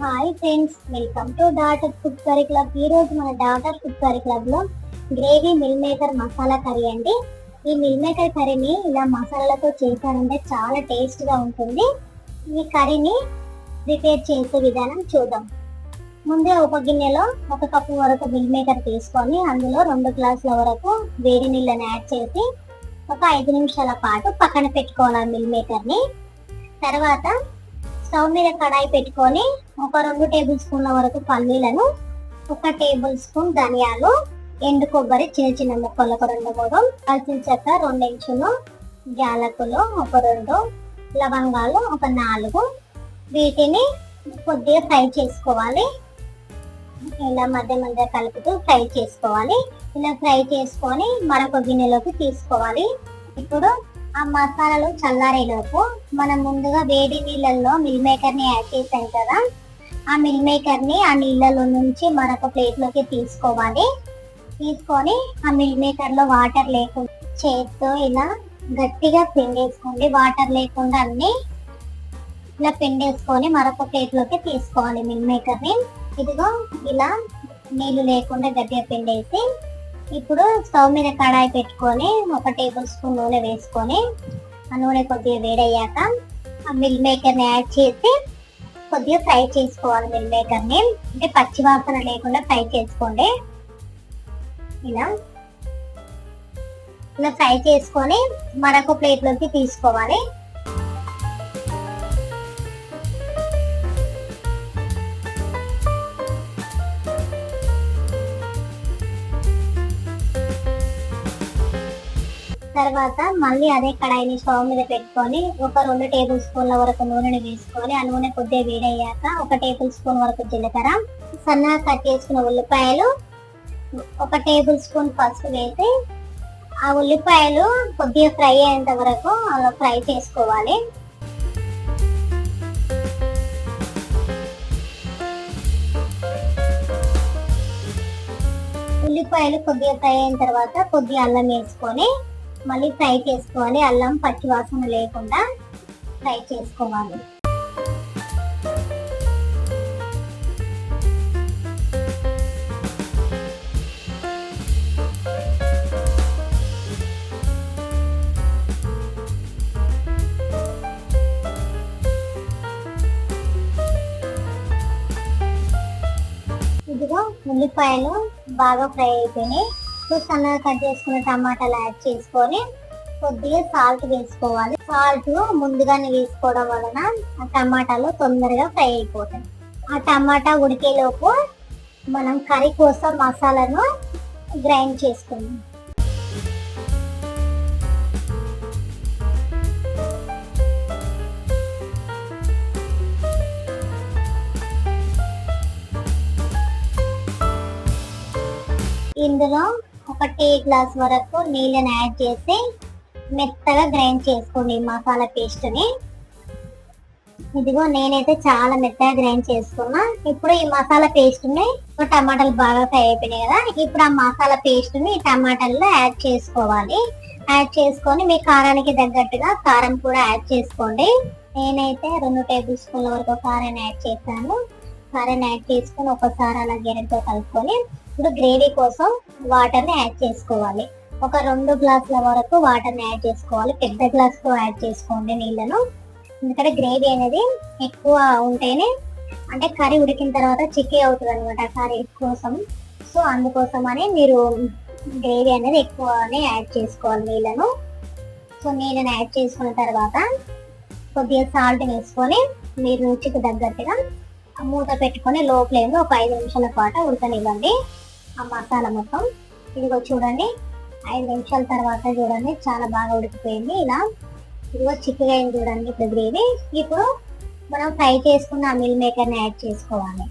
Hi friends welcome to daughter food curry club ఈ రోజు మన డాటర్ ఫుడ్ కర్రీ క్లబ్లో gravy meal maker masala curry అండి. ఈ మిల్ మేకర్ కర్రీని ఇలా మసాలాలతో చేశారంటే చాలా టేస్ట్గా ఉంటుంది. ఈ కర్రీని ప్రిపేర్ చేసే విధానం చూద్దాం. ముందే ఒక గిన్నెలో ఒక కప్పు వరకు మిల్ మేకర్ తీసుకొని అందులో రెండు గ్లాసుల వరకు వేడి నీళ్ళని యాడ్ చేసి ఒక ఐదు నిమిషాల పాటు పక్కన పెట్టుకోవాలి మిల్ మేకర్ని. తర్వాత స్టవ్ మీద కడాయి పెట్టుకొని ఒక రెండు టేబుల్ స్పూన్ల వరకు పల్లీలను ఒక టేబుల్ స్పూన్ ధనియాలు ఎండు కొబ్బరి చిన్న చిన్న ముక్కలకు రెండు మూడు కాల్చిన చెక్క రెండు జాలకులు యాలకులు ఒక రెండు లవంగాలు ఒక నాలుగు. వీటిని కొద్దిగా ఫ్రై చేసుకోవాలి. ఇలా మధ్య మధ్య కలుపుతూ ఫ్రై చేసుకోవాలి. ఇలా ఫ్రై చేసుకొని మరొక గిన్నెలోకి తీసుకోవాలి. ఇప్పుడు ఆ మసాలాలు చల్లారేలోపు మనం ముందుగా వేడి నీళ్ళల్లో మిల్ మేకర్ని యాడ్ చేసాం కదా ఆ మిల్ మేకర్ని ఆ నీళ్ళలో నుంచి మరొక ప్లేట్లోకి తీసుకోవాలి. తీసుకొని ఆ మిల్ మేకర్లో వాటర్ లేకుండా చేత్తో ఇలా గట్టిగా పిండేసుకోండి. వాటర్ లేకుండా అన్ని ఇలా పిండేసుకొని మరొక ప్లేట్లోకి తీసుకోవాలి మిల్ మేకర్ని ఇదిగో ఇలా నీళ్ళు లేకుండా గట్టిగా పిండేసి ఇప్పుడు స్టవ్ మీద కడాయి పెట్టుకొని ఒక టేబుల్ స్పూన్ నూనె వేసుకొని ఆ నూనె కొద్దిగా వేడయ్యాక ఆ మిల్ మేకర్ని యాడ్ చేసి కొద్దిగా ఫ్రై చేసుకోవాలి మిల్ మేకర్ని. అంటే పచ్చి వాసన లేకుండా ఫ్రై చేసుకోండి. ఇలా. ఇలా ఫ్రై చేసుకొని మరొక ప్లేట్లోకి తీసుకోవాలి. తర్వాత మళ్ళీ అదే కడాయిని స్టవ్ మీద పెట్టుకొని ఒక రెండు టేబుల్ స్పూన్ల వరకు నూనెని వేసుకొని ఆ నూనె కొద్దిగా వేడయ్యాక ఒక టేబుల్ స్పూన్ వరకు జీలకర్ర సన్నగా కట్ చేసుకున్న ఉల్లిపాయలు ఒక టేబుల్ స్పూన్ పసుపు వేసి ఆ ఉల్లిపాయలు కొద్దిగా ఫ్రై అయ్యేంత వరకు అలా ఫ్రై చేసుకోవాలి. ఉల్లిపాయలు కొద్దిగా ఫ్రై అయిన తర్వాత కొద్దిగా అల్లం వేసుకొని మళ్ళీ ఫ్రై చేసుకోవాలి. అల్లం పచ్చి వాసన లేకుండా ఫ్రై చేసుకోవాలి. ఇదిగో ఉల్లిపాయలు బాగా ఫ్రై అయిపోయినాయి. సన్నగా కట్ చేసుకున్న టమాటాలు యాడ్ చేసుకొని కొద్దిగా సాల్ట్ వేసుకోవాలి. సాల్ట్ ముందుగానే వేసుకోవడం వలన ఆ టమాటాలు తొందరగా ఫ్రై అయిపోతాయి. ఆ టమాటా ఉడికేలోపు మనం కర్రీ కోసం మసాలాను గ్రైండ్ చేసుకుందాం. ఇందులో ఒక టీ గ్లాస్ వరకు నీళ్ళని యాడ్ చేసి మెత్తగా గ్రైండ్ చేసుకోండి మసాలా పేస్ట్ని ఇదిగో నేనైతే చాలా మెత్తగా గ్రైండ్ చేసుకున్నా. ఇప్పుడు ఈ మసాలా పేస్ట్ని టమాటాలు బాగా ఫ్రై అయిపోయినాయి కదా ఇప్పుడు ఆ మసాలా పేస్ట్ని టమాటాల్లో యాడ్ చేసుకోవాలి. యాడ్ చేసుకొని మీ కారానికి తగ్గట్టుగా కారం కూడా యాడ్ చేసుకోండి. నేనైతే రెండు టేబుల్ స్పూన్ల వరకు కారాన్ని యాడ్ చేశాను. కారాన్ని యాడ్ చేసుకొని ఒకసారి అలా గెరెతో కలుపుకొని ఇప్పుడు గ్రేవీ కోసం వాటర్ని యాడ్ చేసుకోవాలి. ఒక రెండు గ్లాసుల వరకు వాటర్ని యాడ్ చేసుకోవాలి. పెద్ద గ్లాస్తో యాడ్ చేసుకోండి నీళ్ళను. ఎందుకంటే గ్రేవీ అనేది ఎక్కువ ఉంటేనే అంటే కర్రీ ఉడికిన తర్వాత చిక్కీ అవుతుంది అనమాట కర్రీ కోసం. సో అందుకోసం అని మీరు గ్రేవీ అనేది ఎక్కువనే యాడ్ చేసుకోవాలి నీళ్ళను. సో నీళ్ళని యాడ్ చేసుకున్న తర్వాత కొద్దిగా సాల్ట్ వేసుకొని మీరు రుచికి తగ్గట్టుగా మూత పెట్టుకొని లో ఫ్లేమ్లో ఒక ఐదు నిమిషాల పాటు ఉడకనివ్వండి. ఆ మసాలా మొత్తం. ఇదిగో చూడండి. ఐదు నిమిషాల తర్వాత చూడండి. చాలా బాగా ఉడికిపోయింది ఇలా. ఇదిగో చిక్కగా అయింది చూడండి ఇప్పుడు గ్రేవీ. ఇప్పుడు మనం ఫ్రై చేసుకున్న ఆ మిల్ మేకర్ని యాడ్ చేసుకోవాలి.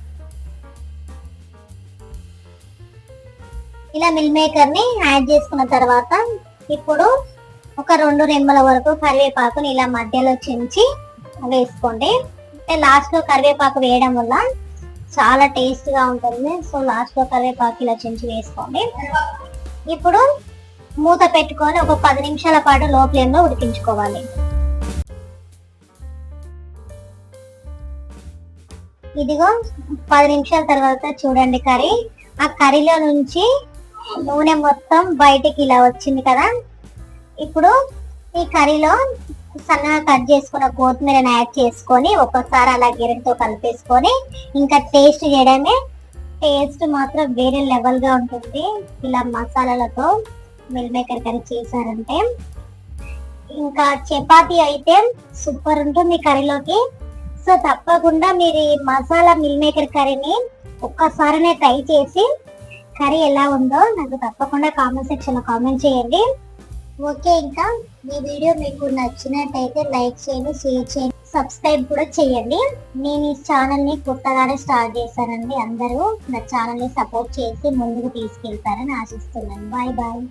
ఇలా మిల్ మేకర్ని యాడ్ చేసుకున్న తర్వాత ఇప్పుడు ఒక రెండు రెమ్మల వరకు కరివేపాకుని ఇలా మధ్యలో చించి వేసుకోండి. అంటే లాస్ట్లో కరివేపాకు వేయడం వల్ల చాలా టేస్ట్గా ఉంటుంది. సో లాస్ట్లో కరివేపాకు ఇలా చెంచి వేసుకోండి. ఇప్పుడు మూత పెట్టుకొని ఒక పది నిమిషాల పాటు లో ఫ్లేమ్లో ఉడికించుకోవాలి. ఇదిగో పది నిమిషాల తర్వాత చూడండి కర్రీ. ఆ కర్రీలో నుంచి నూనె మొత్తం బయటికి ఇలా వచ్చింది కదా. ఇప్పుడు ఈ కర్రీలో సన్నగా కట్ చేసుకున్న కొత్తిమీరని యాడ్ చేసుకొని ఒక్కసారి అలా గిరెతో కలిపేసుకొని ఇంకా టేస్ట్ చేయడమే. టేస్ట్ మాత్రం వేరే లెవెల్గా ఉంటుంది. ఇలా మసాలాలతో మిల్ మేకర్ కర్రీ చేశారంటే. ఇంకా చపాతి అయితే సూపర్ ఉంటుంది కర్రీలోకి. సో తప్పకుండా మీరు ఈ మసాలా మిల్ మేకర్ కర్రీని ఒక్కసారినే ట్రై చేసి కర్రీ ఎలా ఉందో నాకు తప్పకుండా కామెంట్ సెక్షన్లో కామెంట్ చేయండి. ఓకే ఇంకా ఈ వీడియో మీకు నచ్చినట్టయితే లైక్ చేయండి షేర్ చేయండి సబ్స్క్రైబ్ కూడా చేయండి. నేను ఈ ఛానల్ని కొత్తగానే స్టార్ట్ చేశానండి. అందరూ నా ఛానల్ని సపోర్ట్ చేసి ముందుకు తీసుకెళ్తారని ఆశిస్తున్నాను. Bye bye.